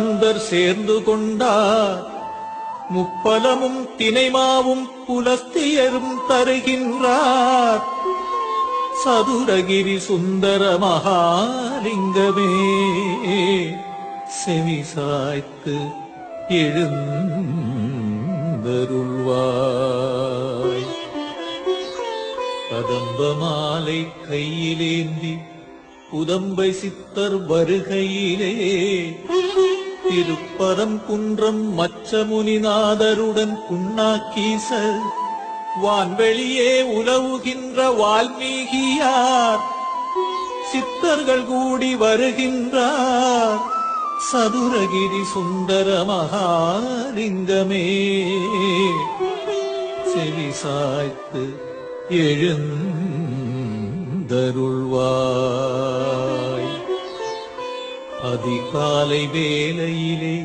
சுந்தர் சேர்ந்து கொண்டார். முப்பலமும் தினைமாவும் புலஸ்தியரும் தருகின்றார். சதுரகிரி சுந்தர மகாலிங்கமே செவி சாய்த்து எழுந்தருள்வாய். கதம்ப மாலை கையிலேந்தி புதம்பை சித்தர் வருகையிலே திருப்பரம் குன்றம் மச்ச முனிநாதருடன் புண்ணாக்கீசர் வான்வெளியே உலவுகின்ற வால்மீகியார். சித்தர்கள் கூடி வருகின்றார். சதுரகிரி சுந்தர மகாலிங்கமே. செவி சாய்த்து எழுந்தருள்வார் அதிகாலை வேலையிலே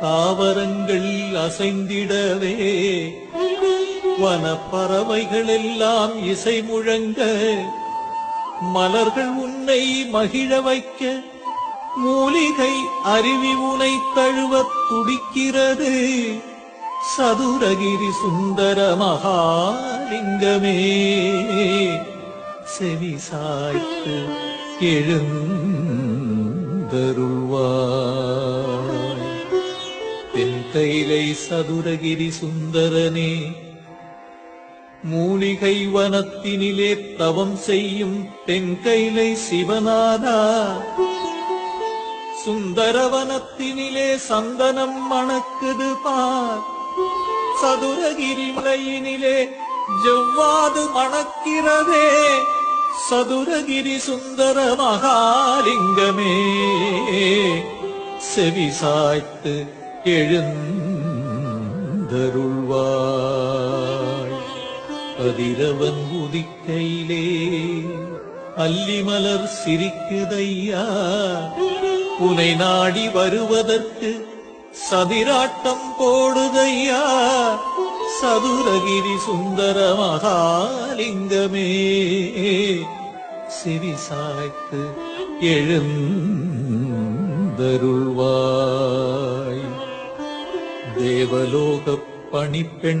தாவரங்கள் அசைந்திடவே வனப்பறவைகள் எல்லாம் இசை முழங்க மலர்கள் உன்னை மகிழ வைக்க மூலிகை அருவி உனை தழுவத் துடிக்கிறது. சதுரகிரி சுந்தர மகாலிங்கமே செவி சாய்த்து எழுந்தருள்வாய் தென்தைலை சதுரகிரி சுந்தரனே மூலிகை வனத்தினிலே தவம் செய்யும் தென்கைலை சிவநாதா. சுந்தரவனத்தினிலே சந்தனம் மணக்குது பார். சதுரகிரி மலையினிலே ஜவ்வாது மணக்கிறதே. சதுரகிரி சுந்தர மகாலிங்கமே. செவி சாய்த்து எழுந்தருள்வாய். கதிரவன் உதிக்கையிலே அல்லிமலர் சிரிக்குதையா. உனை நாடி வருவதற்கு சதிராட்டம் போடுதையா சதுரகிரி சுந்தர மகாலிங்கமே. சிறி சாய்த்து எழுந்தருள்வாய். தேவலோகப் பணிப்பெண்